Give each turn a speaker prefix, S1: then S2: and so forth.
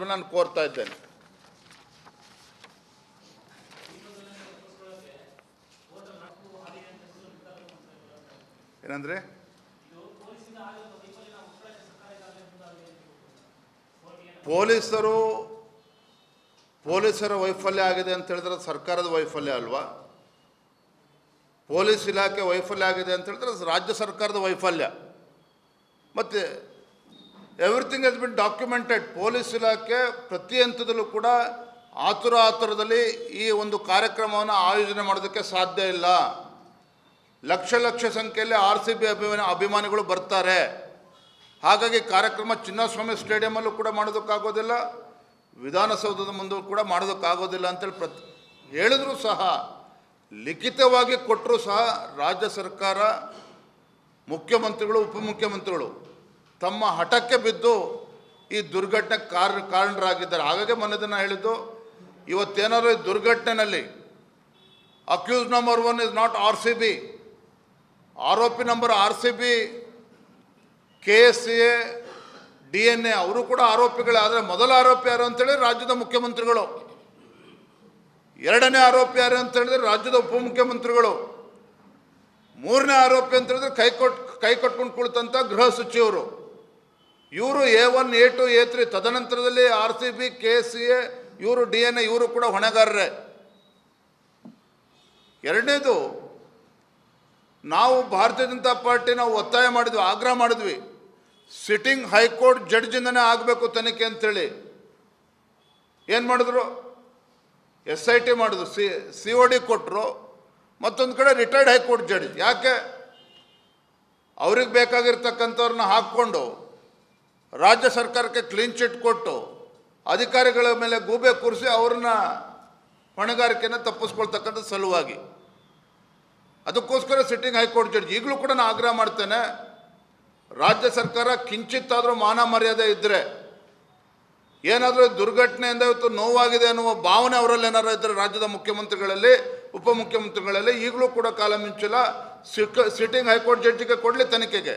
S1: ಸಂದರ್ಭ ನಾನು ಕೋರ್ತಾ ಇದ್ದೇನೆ. ಏನಂದ್ರೆ? ಪೊಲೀಸರು, ಪೊಲೀಸರ ವೈಫಲ್ಯ ಆಗಿದೆ ಅಂತ ಹೇಳಿದ್ರೆ ಸರ್ಕಾರದ ವೈಫಲ್ಯ ಅಲ್ವಾ? ಪೊಲೀಸ್ ಇಲಾಖೆ ವೈಫಲ್ಯ ಆಗಿದೆ ಅಂತ ಹೇಳಿದ್ರೆ ರಾಜ್ಯ ಸರ್ಕಾರದ ವೈಫಲ್ಯ. ಮತ್ತು everything has been documented police ಇಲಾಖೆ ಪ್ರತಿ ಹಂತದಲ್ಲೂ ಕೂಡ ಆತುರ ಆತುರದಲ್ಲಿ ಈ ಒಂದು ಕಾರ್ಯಕ್ರಮವನ್ನು ಆಯೋಜನೆ ಮಾಡೋದಕ್ಕೆ ಸಾಧ್ಯ ಇಲ್ಲ ಲಕ್ಷ ಲಕ್ಷ ಸಂಖ್ಯೆಯಲ್ಲಿ ಆರ್ ಸಿ ಬಿ ಅಭಿಮಾನಿ ಅಭಿಮಾನಿಗಳು ಬರ್ತಾರೆ ಹಾಗಾಗಿ ಕಾರ್ಯಕ್ರಮ ಚಿನ್ನಸ್ವಾಮಿ ಸ್ಟೇಡಿಯಮಲ್ಲೂ ಕೂಡ ಮಾಡೋದಕ್ಕಾಗೋದಿಲ್ಲ ವಿಧಾನಸೌಧದ ಮುಂದೆ ಕೂಡ ಮಾಡೋದಕ್ಕಾಗೋದಿಲ್ಲ ಅಂತೇಳಿ ಪ್ರತ್ ಹೇಳಿದ್ರೂ ಸಹ ಲಿಖಿತವಾಗಿ ಕೊಟ್ಟರೂ ಸಹ ರಾಜ್ಯ ಸರ್ಕಾರ ಮುಖ್ಯಮಂತ್ರಿಗಳು ಉಪಮುಖ್ಯಮಂತ್ರಿಗಳು ತಮ್ಮ ಹಠಕ್ಕೆ ಬಿದ್ದು ಈ ದುರ್ಘಟನೆ ಕಾರ್, ಕಾರಣರಾಗಿದ್ದಾರೆ. ಹಾಗಾಗಿ ಮೊನ್ನೆ ದಿನ ಹೇಳಿದ್ದು, ಇವತ್ತೇನಾದ್ರು ಈ ದುರ್ಘಟನೆಯಲ್ಲಿ accused number one is not R C B ಆರೋಪಿ number R C B K S C A D N A ಅವರು ಕೂಡ ಆರೋಪಿಗಳೇ. ಆದರೆ ಮೊದಲ ಆರೋಪಿ ಯಾರು ಅಂತೇಳಿ ರಾಜ್ಯದ ಮುಖ್ಯಮಂತ್ರಿಗಳು. ಎರಡನೇ ಆರೋಪಿ ಯಾರು ಅಂತ ಹೇಳಿದ್ರೆ ರಾಜ್ಯದ ಉಪಮುಖ್ಯಮಂತ್ರಿಗಳು. ಮೂರನೇ ಆರೋಪಿ ಅಂತ ಹೇಳಿದ್ರೆ ಕೈ ಕೊಟ್ ಕೈ ಕಟ್ಕೊಂಡು ಕುಳಿತಂಥ ಗೃಹ ಸಚಿವರು. ಇವರು A one, A two, A three, ತದನಂತರದಲ್ಲಿ R C B, K S C, A D N A, ಇವರು ಕೂಡ ಹೊಣೆಗಾರರೇ. ಎರಡನೇದು, ನಾವು ಭಾರತೀಯ ಜನತಾ ಪಾರ್ಟಿ ನಾವು ಒತ್ತಾಯ ಮಾಡಿದ್ವಿ, ಆಗ್ರಹ ಮಾಡಿದ್ವಿ. ಸಿಟ್ಟಿಂಗ್ ಹೈಕೋರ್ಟ್ ಜಡ್ಜಿಂದನೇ ಆಗಬೇಕು ತನಿಖೆ ಅಂತೇಳಿ ಏನು ಮಾಡಿದ್ರು? ಎಸ್ ಐ ಟಿ ಮಾಡಿದ್ರು, ಸಿ ಸಿ ಒ ಡಿ ಕೊಟ್ಟರು ಮತ್ತೊಂದು ಕಡೆ ರಿಟೈರ್ಡ್ ಹೈಕೋರ್ಟ್ ಜಡ್ಜ್. ಯಾಕೆ? ಅವ್ರಿಗೆ ಬೇಕಾಗಿರ್ತಕ್ಕಂಥವ್ರನ್ನ ಹಾಕ್ಕೊಂಡು ರಾಜ್ಯ ಸರ್ಕಾರಕ್ಕೆ ಕ್ಲೀನ್ ಚಿಟ್ ಕೊಟ್ಟು ಅಧಿಕಾರಿಗಳ ಮೇಲೆ ಗೂಬೆ ಕೂರಿಸಿ ಅವ್ರನ್ನ ಹೊಣೆಗಾರಿಕೆಯನ್ನು ತಪ್ಪಿಸ್ಕೊಳ್ತಕ್ಕಂಥ ಸಲುವಾಗಿ. ಅದಕ್ಕೋಸ್ಕರ ಸಿಟ್ಟಿಂಗ್ ಹೈಕೋರ್ಟ್ ಜಡ್ಜ್ ಈಗಲೂ ಕೂಡ ನಾನು ಆಗ್ರಹ ಮಾಡ್ತೇನೆ, ರಾಜ್ಯ ಸರ್ಕಾರ ಕಿಂಚಿತ್ತಾದರೂ ಮಾನ ಮರ್ಯಾದೆ ಇದ್ದರೆ ಏನಾದರೂ ದುರ್ಘಟನೆಯಿಂದ ಇವತ್ತು ನೋವಾಗಿದೆ ಅನ್ನುವ ಭಾವನೆ ಅವರಲ್ಲಿ ಏನಾರು ಇದ್ದರೆ ರಾಜ್ಯದ ಮುಖ್ಯಮಂತ್ರಿಗಳಲ್ಲಿ ಉಪಮುಖ್ಯಮಂತ್ರಿಗಳಲ್ಲಿ ಈಗಲೂ ಕೂಡ ಕಾಲ ಮಿಂಚಿಲ್ಲ ಸಿಟ್ಟಿಂಗ್ ಹೈಕೋರ್ಟ್ ಜಡ್ಜಿಗೆ ಕೊಡಲಿ ತನಿಖೆಗೆ.